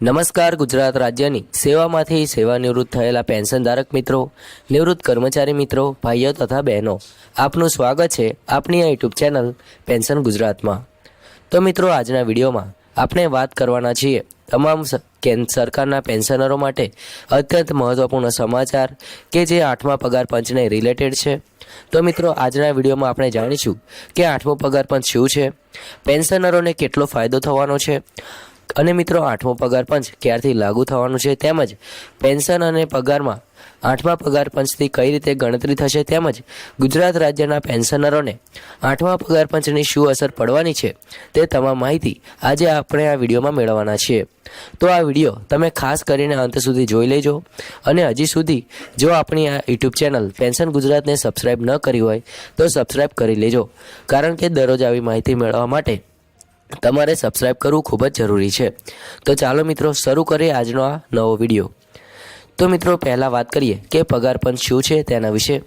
નમસ્કાર ગુજરાત રાજ્યની સેવામાંથી સેવાનિવૃત્ત થયેલા પેન્શનધારક મિત્રો, નિવૃત્ત કર્મચારી મિત્રો, ભાઈઓ તથા બહેનો, આપનું સ્વાગત છે આપની આ યુટ્યુબ ચેનલ પેન્શન ગુજરાતમાં. તો મિત્રો, આજના વિડીયોમાં આપણે વાત કરવાના છીએ તમામ કેન્દ્ર સરકારના પેન્શનરો માટે અત્યંત મહત્વપૂર્ણ સમાચાર કે જે આઠમા પગાર પંચને રિલેટેડ છે. તો મિત્રો, આજના વિડીયોમાં આપણે જાણીશું કે આઠમો પગાર પંચ શું છે, પેન્શનરોને કેટલો ફાયદો થવાનો છે અને મિત્રો આઠમો પગાર પંચ ક્યારથી લાગુ થવાનું છે તેમજ પેન્શન અને પગારમાં આઠમા પગાર પંચથી કઈ રીતે ગણતરી થશે તેમજ ગુજરાત રાજ્યના પેન્શનરોને આઠમા પગાર પંચની શું અસર પડવાની છે તે તમામ માહિતી આજે આપણે આ વિડીયોમાં મેળવવાના છીએ. તો આ વીડિયો તમે ખાસ કરીને અંત સુધી જોઈ લેજો અને હજી સુધી જો આપણી આ યુટ્યુબ ચેનલ પેન્શન ગુજરાતને સબસ્ક્રાઇબ ન કરી હોય તો સબસ્ક્રાઇબ કરી લેજો. કારણ કે દરરોજ આવી માહિતી મેળવવા માટે તમારે સબસ્ક્રાઇબ કરવું ખૂબ જ જરૂરી છે. તો ચાલો મિત્રો, શરૂ કરીએ આજનો આ નવો વીડિયો તો મિત્રો, પહેલાં વાત કરીએ કે પગાર પંચ શું છે તેના વિશે.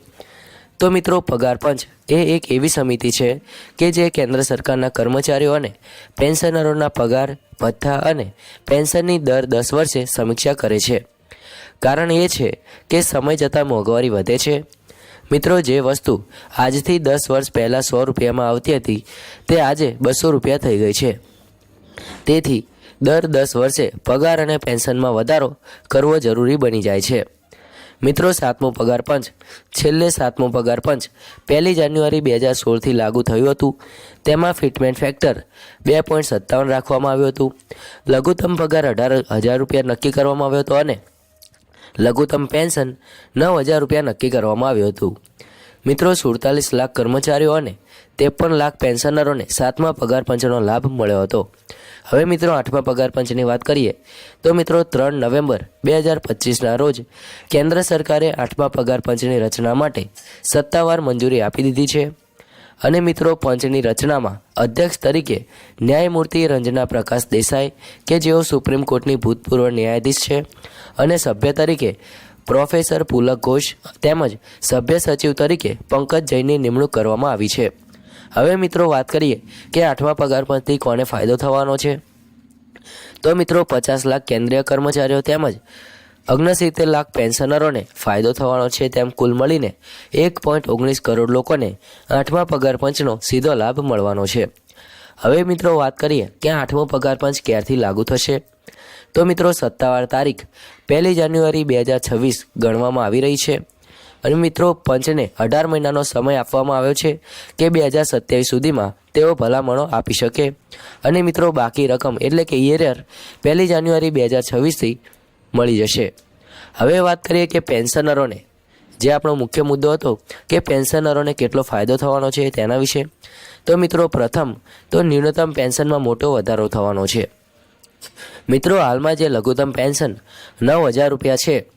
તો મિત્રો, પગાર પંચ એ એક એવી સમિતિ છે કે જે કેન્દ્ર સરકારના કર્મચારીઓ અને પેન્શનરોના પગાર, ભથ્થા અને પેન્શનની દર દસ વર્ષે સમીક્ષા કરે છે. કારણ એ છે કે સમય જતાં મોંઘવારી વધે છે. મિત્રો, જે વસ્તુ આજથી દસ વર્ષ પહેલાં સો રૂપિયામાં આવતી હતી, તે આજે બસો રૂપિયા થઈ ગઈ છે. તેથી દર દસ વર્ષે પગાર અને પેન્શનમાં વધારો કરવો જરૂરી બની જાય છે. મિત્રો, સાતમો પગાર પંચ, છેલ્લે સાતમો પગાર પંચ પહેલી જાન્યુઆરી બે હજાર સોળથી લાગુ થયું હતું. તેમાં ફિટમેન્ટ ફેક્ટર બે પોઈન્ટ સત્તાવન રાખવામાં આવ્યું હતું. લઘુત્તમ પગાર અઢાર હજાર રૂપિયા નક્કી કરવામાં આવ્યો હતો અને લઘુત્તમ પેન્શન નવ હજાર રૂપિયા નક્કી કરવામાં આવ્યું હતું. મિત્રો, સુડતાલીસ લાખ કર્મચારીઓ અને ત્રેપન લાખ પેન્શનરોને સાતમા પગાર પંચનો લાભ મળ્યો હતો. હવે મિત્રો, આઠમા પગાર પંચની વાત કરીએ, તો મિત્રો, ત્રણ નવેમ્બર બે હજાર પચીસના રોજ કેન્દ્ર સરકારે આઠમા પગાર પંચની રચના માટે સત્તાવાર મંજૂરી આપી દીધી છે. અને મિત્રો પંચની રચનામાં અધ્યક્ષ તરીકે ન્યાયમૂર્તિ રંજના પ્રકાશ દેસાઈ કે જેઓ સુપ્રીમ કોર્ટની ભૂતપૂર્વ ન્યાયાધીશ છે અને સભ્ય તરીકે પ્રોફેસર પુલક ઘોષ તેમજ સભ્ય સચિવ તરીકે પંકજ જૈનની નિમણૂક કરવામાં આવી છે. હવે મિત્રો વાત કરીએ કે આઠમા પગાર પંચથી કોને ફાયદો થવાનો છે? તો મિત્રો પચાસ લાખ કેન્દ્રીય કર્મચારીઓ તેમજ ઓગણસિત્તેર લાખ પેન્શનરોને ફાયદો થવાનો છે તેમ કુલ મળીને એક પોઈન્ટ ઓગણીસ કરોડ લોકોને આઠમા પગાર પંચનો સીધો લાભ મળવાનો છે. હવે મિત્રો વાત કરીએ કે આઠમો પગાર પંચ ક્યારથી લાગુ થશે? તો મિત્રો સત્તાવાર તારીખ પહેલી જાન્યુઆરી બે હજાર છવ્વીસ ગણવામાં આવી રહી છે. અને મિત્રો પંચને અઢાર મહિનાનો સમય આપવામાં આવ્યો છે કે બે હજાર સત્યાવીસ સુધીમાં તેઓ ભલામણો આપી શકે. અને મિત્રો બાકી રકમ એટલે કે યર પહેલી જાન્યુઆરી બે હજાર છવ્વીસથી મળી જશે. હવે વાત કરીએ કે પેન્શનરોને. જે આપણો મુખ્ય મુદ્દો હતો કે પેન્શનરોને કેટલો ફાયદો થવાનો છે તેના વિશે. તો મિત્રો પ્રથમ તો ન્યૂનતમ પેન્શનમાં મોટો વધારો થવાનો છે. મિત્રો હાલમાં જે લઘુત્તમ પેન્શન નવ હજાર રૂપિયા છે,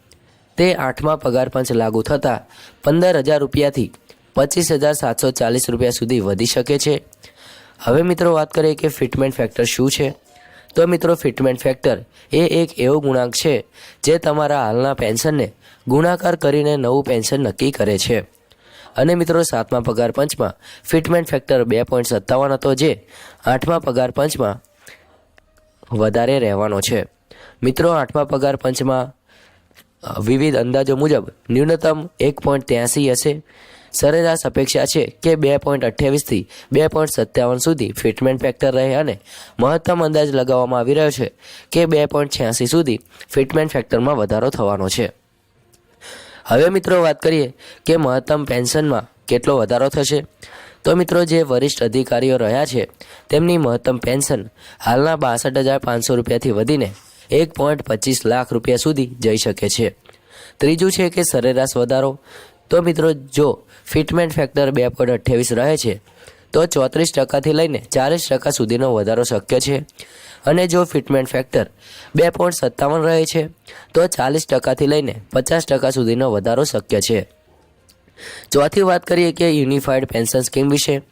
તે આઠમા પગાર પંચ લાગુ થતાં પંદર હજાર રૂપિયાથી પચીસ હજાર સાતસો ચાલીસ રૂપિયા સુધી વધી શકે છે. હવે મિત્રો વાત કરીએ કે ફિટમેન્ટ ફેક્ટર શું છે? તો મિત્રો ફિટમેન્ટ ફેક્ટર એ એક એવો ગુણાંક છે જે તમારા હાલના પેન્શનને ગુણાકાર કરીને નવું પેન્શન નક્કી કરે છે. અને મિત્રો, સાતમા પગાર પંચમાં ફિટમેન્ટ ફેક્ટર બે પોઈન્ટ સત્તાવન હતો જે આઠમા પગાર પંચમાં વધારે રહેવાનો છે. મિત્રો, આઠમા પગાર પંચમાં વિવિધ અંદાજો મુજબ ન્યૂનતમ એક પોઈન્ટ ત્યાંસી હશે. સરેરાશ અપેક્ષા છે કે બે પોઈન્ટ અઠ્યાવીસથી બે પોઈન્ટ સત્તાવન સુધી ફિટમેન્ટ ફેક્ટર રહે અને મહત્તમ અંદાજ લગાવવામાં આવી રહ્યો છે કે બે પોઈન્ટ છ્યાસી સુધી ફિટમેન્ટ ફેક્ટરમાં વધારો થવાનો છે. હવે મિત્રો વાત કરીએ કે મહત્તમ પેન્શનમાં કેટલો વધારો થશે? તો મિત્રો જે વરિષ્ઠ અધિકારીઓ રહ્યા છે, તેમની મહત્તમ પેન્શન હાલના બાસઠ હજાર પાંચસો રૂપિયાથી વધીને એક પોઈન્ટ પચીસ લાખ રૂપિયા સુધી જઈ શકે છે. ત્રીજું છે કે સરેરાશ વધારો. તો મિત્રો જો ફિટમેન્ટ ફેક્ટર બે પોઈન્ટ અઠ્યાવીસ રહે છે. તો ચોત્રીસ ટકાથી લઈને ચાલીસ ટકા સુધીનો વધારો શક્ય છે. અને જો ફિટમેન્ટ ફેક્ટર બે પોઈન્ટ સત્તાવન રહે છે, તો ચાલીસ ટકાથી લઈને પચાસ ટકા સુધીનો વધારો શક્ય છે. ચોથી વાત કરીએ કે યુનિફાઈડ પેન્શન સ્કીમ વિશે.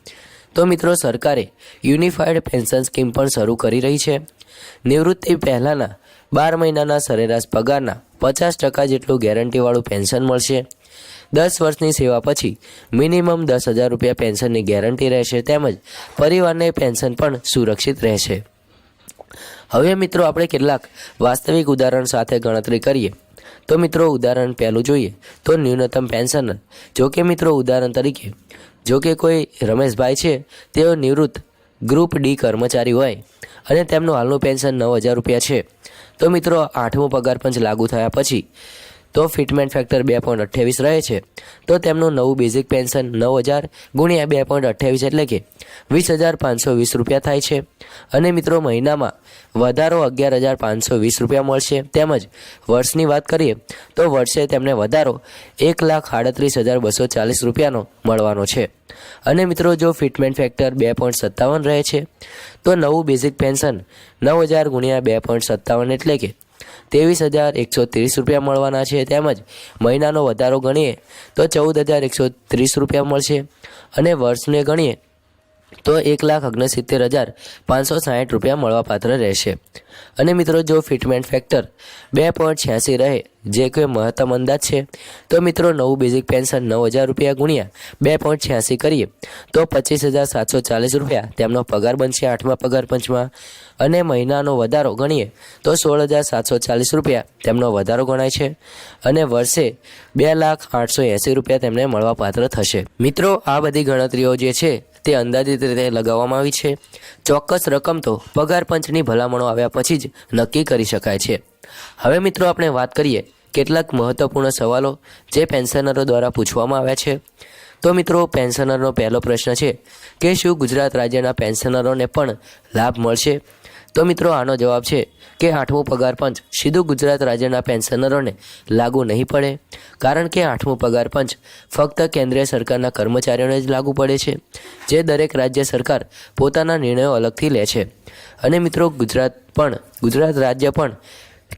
તો મિત્રો, સરકારે યુનિફાઈડ પેન્શન સ્કીમ પણ શરૂ કરી રહી છે. નિવૃત્તિ પહેલાંના બાર મહિનાના સરેરાશ પગારના પચાસ ટકા જેટલું ગેરંટીવાળું પેન્શન મળશે. દસ વર્ષની સેવા પછી મિનિમમ દસ હજાર રૂપિયા પેન્શનની ગેરંટી રહેશે તેમજ પરિવારને પેન્શન પણ સુરક્ષિત રહેશે. હવે મિત્રો આપણે કેટલાક વાસ્તવિક ઉદાહરણ સાથે ગણતરી કરીએ. તો મિત્રો ઉદાહરણ પહેલું જોઈએ તો ન્યૂનતમ પેન્શન. જો કે મિત્રો ઉદાહરણ તરીકે, જો કે કોઈ રમેશભાઈ છે, તેઓ નિવૃત્ત ગ્રુપ ડી કર્મચારી હોય અને તેમનું હાલનું પેન્શન નવ હજાર રૂપિયા છે. તો મિત્રો આઠમો પગાર પંચ લાગુ થયા પછી તો ફિટમેન્ટ ફેક્ટર બે પોઈન્ટ અઠ્યાવીસ રહે છે. તો તેમનું નવું બેઝિક પેન્શન નવ હજાર ગુણ્યા બે પોઈન્ટ અઠ્યાવીસ એટલે કે વીસ હજાર પાંચસો વીસ રૂપિયા થાય છે. અને મિત્રો મહિનામાં વધારો અગિયાર હજાર પાંચસો વીસ રૂપિયા મળશે. તેમજ વર્ષની વાત કરીએ તો વર્ષે તેમને વધારો એક લાખ આડત્રીસ હજાર બસો ચાલીસ રૂપિયાનો મળવાનો છે. અને મિત્રો જો ફિટમેન્ટ ફેક્ટર બે પોઈન્ટ સત્તાવન રહે છે, તો નવું બેઝિક પેન્શન નવ હજાર ગુણ્યા બે પોઈન્ટ સત્તાવન એટલે કે ત્રેવીસ હજાર એકસો ત્રીસ રૂપિયા મળવાના છે તેમજ મહિનાનો વધારો ગણીએ તો ચૌદ હજાર એકસો ત્રીસ રૂપિયા મળશે. અને વર્ષને ગણીએ તો એક લાખ ઓગણસિત્તેર હજાર પાંચસો સાહીઠ રૂપિયા મળવાપાત્ર રહેશે. અને મિત્રો, જો ફિટમેન્ટ ફેક્ટર બે પોઈન્ટ છ્યાસી રહે, જે કોઈ મહત્તમ અંદાજ છે, તો મિત્રો, નવું બેઝિક પેન્શન નવ હજાર રૂપિયા ગુણ્યા બે પોઈન્ટ છ્યાસી કરીએ, તો પચીસ હજાર સાતસો ચાલીસ રૂપિયા તેમનો પગાર બનશે આઠમા પગાર પંચમાં. અને મહિનાનો વધારો ગણીએ, તો સોળ હજાર સાતસો ચાલીસ રૂપિયા તેમનો વધારો ગણાય છે. અને વર્ષે બે લાખ આઠસો એંસી રૂપિયા તેમને મળવાપાત્ર થશે. મિત્રો, આ બધી ગણતરીઓ જે છે તે અંદાજિત રીતે લગાવવામાં આવી છે. ચોક્કસ રકમ તો પગાર પંચની ભલામણો આવ્યા પછી જ નક્કી કરી શકાય છે. હવે મિત્રો આપણે વાત કરીએ કેટલાક મહત્વપૂર્ણ સવાલો જે પેન્શનરો દ્વારા પૂછવામાં આવ્યા છે. તો મિત્રો, પેન્શનરનો પહેલો પ્રશ્ન છે કે શું ગુજરાત રાજ્યના પેન્શનરોને પણ લાભ મળશે? તો મિત્રો આનો જવાબ છે કે આઠમો પગાર પંચ સીધું ગુજરાત રાજ્યના પેન્શનરોને લાગુ નહીં પડે. કારણ કે આઠમો પગાર પંચ ફક્ત કેન્દ્રીય સરકારના કર્મચારીઓને જ લાગુ પડે છે, જે દરેક રાજ્ય સરકાર પોતાના નિર્ણયો અલગથી લે છે. અને મિત્રો ગુજરાત પણ, ગુજરાત રાજ્ય પણ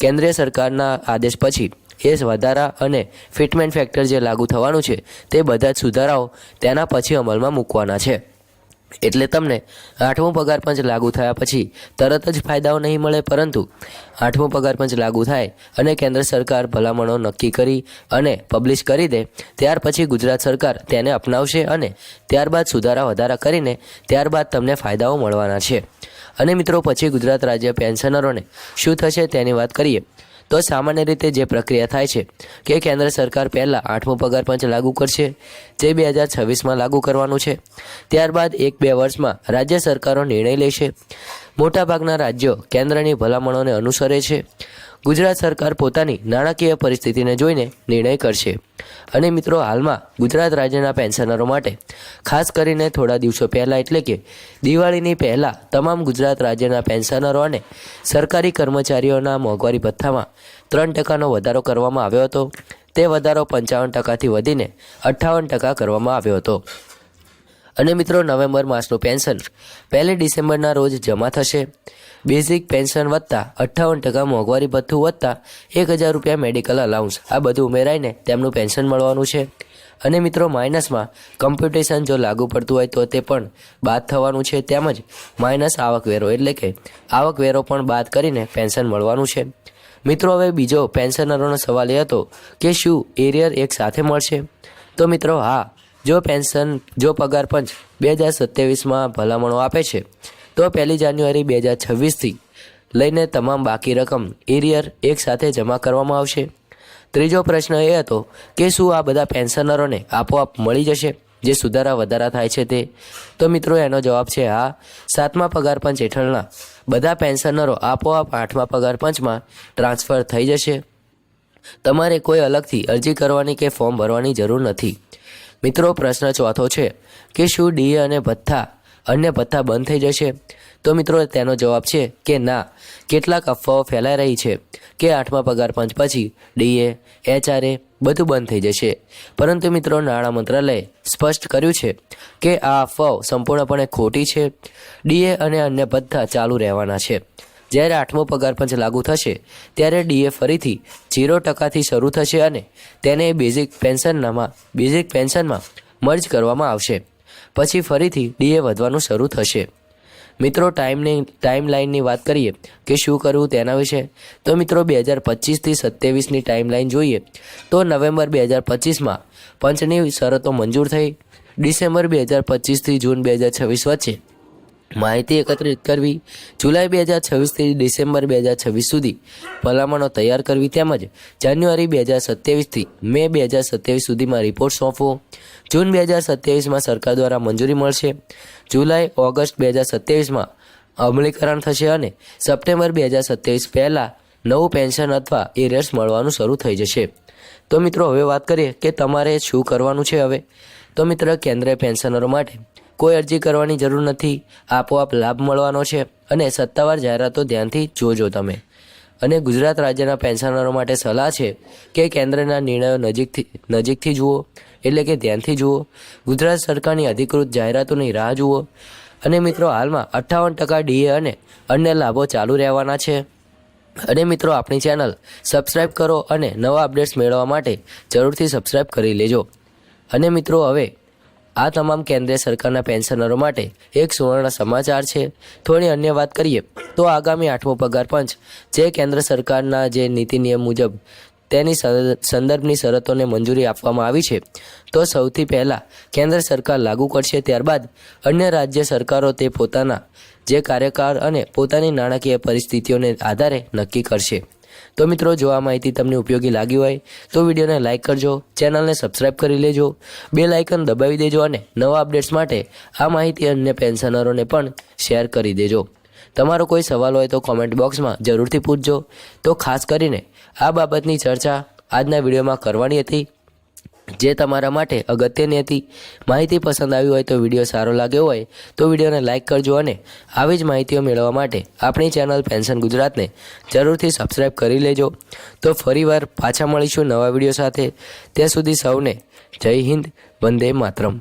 કેન્દ્રીય સરકારના આદેશ પછી એ વધારા અને ફિટમેન્ટ ફેક્ટર જે લાગુ થવાનું છે, તે બધા જ સુધારાઓ તેના પછી અમલમાં મૂકવાના છે. એટલે તમને આઠમો પગાર પંચ લાગુ થયા પછી તરત જ ફાયદાઓ નહીં મળે, પરંતુ આઠમો પગાર પંચ લાગુ થાય અને કેન્દ્ર સરકાર ભલામણો નક્કી કરી અને પબ્લિશ કરી દે, ત્યાર પછી ગુજરાત સરકાર તેને અપનાવશે અને ત્યારબાદ સુધારા વધારા કરીને ત્યારબાદ તમને ફાયદાઓ મળવાના છે. અને મિત્રો, પછી ગુજરાત રાજ્ય પેન્શનરોને શું થશે તેની વાત કરીએ. તો સામાન્ય રીતે જે પ્રક્રિયા થાય છે કે કેન્દ્ર સરકાર પહેલાં આઠમો પગાર પંચ લાગુ કરશે, જે બે હજાર છવ્વીસમાં લાગુ કરવાનું છે. ત્યારબાદ એક બે વર્ષમાં રાજ્ય સરકારો નિર્ણય લેશે. મોટાભાગના રાજ્યો કેન્દ્રની ભલામણોને અનુસરે છે. ગુજરાત સરકાર પોતાની નાણાકીય પરિસ્થિતિને જોઈને નિર્ણય કરશે. અને મિત્રો, હાલમાં ગુજરાત રાજ્યના પેન્શનરો માટે ખાસ કરીને થોડા દિવસો પહેલાં એટલે કે દિવાળીની પહેલાં તમામ ગુજરાત રાજ્યના પેન્શનરો અને સરકારી કર્મચારીઓના મોંઘવારી ભથ્થામાં ત્રણ ટકાનો વધારો કરવામાં આવ્યો હતો. તે વધારો પંચાવન ટકાથી વધીને અઠ્ઠાવન ટકા કરવામાં આવ્યો હતો. અને મિત્રો, નવેમ્બર માસનું પેન્શન પહેલી ડિસેમ્બરના રોજ જમા થશે. બેઝિક પેન્શન વધતા અઠ્ઠાવન ટકા મોંઘવારી ભથ્થું વધતા એક હજાર રૂપિયા મેડિકલ અલાઉન્સ આ બધું ઉમેરાઈને તેમનું પેન્શન મળવાનું છે. અને મિત્રો, માઇનસમાં કમ્પ્યુટેશન જો લાગુ પડતું હોય તો તે પણ બાદ થવાનું છે. તેમજ માઇનસ આવકવેરો એટલે કે આવકવેરો પણ બાદ કરીને પેન્શન મળવાનું છે. મિત્રો, હવે બીજો પેન્શનરોનો સવાલ એ હતો કે શું એરિયર એક સાથે મળશે? તો મિત્રો, હા જો પેન્શન, જો પગાર પંચ બે હજાર સત્યાવીસમાં ભલામણો આપે છે, તો પહેલી જાન્યુઆરી બે હજાર છવ્વીસથી લઈને તમામ બાકી રકમ એરિયર એક સાથે જમા કરવામાં આવશે. ત્રીજો પ્રશ્ન એ હતો કે શું આ બધા પેન્શનરોને આપોઆપ મળી જશે? જે સુધારા વધારા થાય છે તે? તો મિત્રો, એનો જવાબ છે હા સાતમા પગાર પંચ હેઠળના બધા પેન્શનરો આપોઆપ આઠમા પગાર પંચમાં ટ્રાન્સફર થઈ જશે. તમારે કોઈ અલગથી અરજી કરવાની કે ફોર્મ ભરવાની જરૂર નથી. મિત્રો, પ્રશ્ન ચોથો છે કે શું ડીએ અને ભથ્થા અન્ય ભથ્થા બંધ થઈ જશે? તો મિત્રો, તેનો જવાબ છે કે ના. કેટલાક અફવાઓ ફેલાઈ રહી છે કે આઠમા પગાર પંચ પછી ડીએ એચઆરએ બધું બંધ થઈ જશે. પરંતુ મિત્રો, નાણાં મંત્રાલયે સ્પષ્ટ કર્યું છે કે આ અફવાઓ સંપૂર્ણપણે ખોટી છે. ડીએ અને અન્ય ભથ્થા ચાલુ રહેવાના છે. જ્યારે આઠમો પગાર પંચ લાગુ થશે, ત્યારે ડીએ ફરીથી ઝીરો ટકાથી શરૂ થશે અને તેને બેઝિક પેન્શનમાં બેઝિક પેન્શનમાં મર્જ કરવામાં આવશે. પછી ફરીથી ડીએ વધવાનું શરૂ થશે. મિત્રો, ટાઈમની, ટાઈમલાઈનની વાત કરીએ કે શું કરવું તેના વિશે? તો મિત્રો, બે હજાર પચીસથી સત્યાવીસની ટાઈમલાઈન જોઈએ તો નવેમ્બર બે હજાર પચીસમાં પંચની શરતો મંજૂર થઈ. ડિસેમ્બર બે હજાર પચીસથી જૂન બે હજાર છવ્વીસ વચ્ચે માહિતી એકત્રિત કરવી જુલાઈ બે હજાર છવ્વીસથી ડિસેમ્બર બે હજાર છવ્વીસ સુધી ભલામણો તૈયાર કરવી તેમજ જાન્યુઆરી બે હજાર સત્યાવીસથી મે બે હજાર સત્યાવીસ સુધીમાં રિપોર્ટ સોંપવો. જૂન બે હજાર સત્યાવીસમાં સરકાર દ્વારા મંજૂરી મળશે. જુલાઈ, ઓગસ્ટ બે હજાર સત્યાવીસમાં અમલીકરણ થશે અને સપ્ટેમ્બર બે હજાર સત્યાવીસ પહેલાં નવું પેન્શન અથવા એરિયર્સ મળવાનું શરૂ થઈ જશે. તો મિત્રો, હવે વાત કરીએ કે તમારે શું કરવાનું છે હવે? તો મિત્ર, કેન્દ્રીય પેન્શનરો માટે કોઈ અરજી કરવાની જરૂર નથી. આપોઆપ લાભ મળવાનો છે અને સત્તાવાર જાહેરાતો ધ્યાનથી જોજો તમે. અને ગુજરાત રાજ્યના પેન્શનરો માટે સલાહ છે કે કેન્દ્રના નિર્ણયો નજીકથી નજીકથી જુઓ. એટલે કે ધ્યાનથી જુઓ. ગુજરાત સરકારની અધિકૃત જાહેરાતોની રાહ જુઓ. અને મિત્રો, હાલમાં અઠ્ઠાવન ટકા ડીએ અને અન્ય લાભો ચાલુ રહેવાના છે. અને મિત્રો, આપણી ચેનલ સબસ્ક્રાઇબ કરો અને નવા અપડેટ્સ મેળવવા માટે જરૂરથી સબસ્ક્રાઇબ કરી લેજો. અને મિત્રો, હવે આ તમામ કેન્દ્રીય સરકારના પેન્શનરો માટે એક સુવર્ણ સમાચાર છે. થોડી અન્ય વાત કરીએ તો આગામી આઠમો પગાર પંચ જે કેન્દ્ર સરકારના જે નીતિ નિયમ મુજબ તેની સંદર્ભની શરતોને મંજૂરી આપવામાં આવી છે, તો સૌથી પહેલાં કેન્દ્ર સરકાર લાગુ કરશે ત્યારબાદ અન્ય રાજ્ય સરકારો તે પોતાના જે કાર્યકાળ અને પોતાની નાણાકીય પરિસ્થિતિઓને આધારે નક્કી કરશે. તો મિત્રો, જો આ માહિતી તમને ઉપયોગી લાગી હોય, તો વિડીયોને લાઇક કરજો, ચેનલને સબસ્ક્રાઇબ કરી લેજો, બે લાઇકન દબાવી દેજો અને નવા અપડેટ્સ માટે આ માહિતી અન્ય પેન્શનરોને પણ શેર કરી દેજો. તમારો કોઈ સવાલ હોય તો કોમેન્ટ બોક્સમાં જરૂરથી પૂછજો. તો ખાસ કરીને આ બાબતની ચર્ચા આજના વિડીયોમાં કરવાની હતી. જે તમારા માટે અગત્યની હતી. માહિતી પસંદ આવી હોય તો વીડિયો સારો લાગ્યો હોય તો વિડીયોને લાઇક કરજો અને આવી જ માહિતીઓ મેળવવા માટે આપણી ચેનલ પેન્શન ગુજરાતને જરૂરથી સબસ્ક્રાઈબ કરી લેજો. તો ફરીવાર પાછા મળીશું નવા વીડિયો સાથે. ત્યાં સુધી સૌને જય હિન્દ, વંદે માતરમ.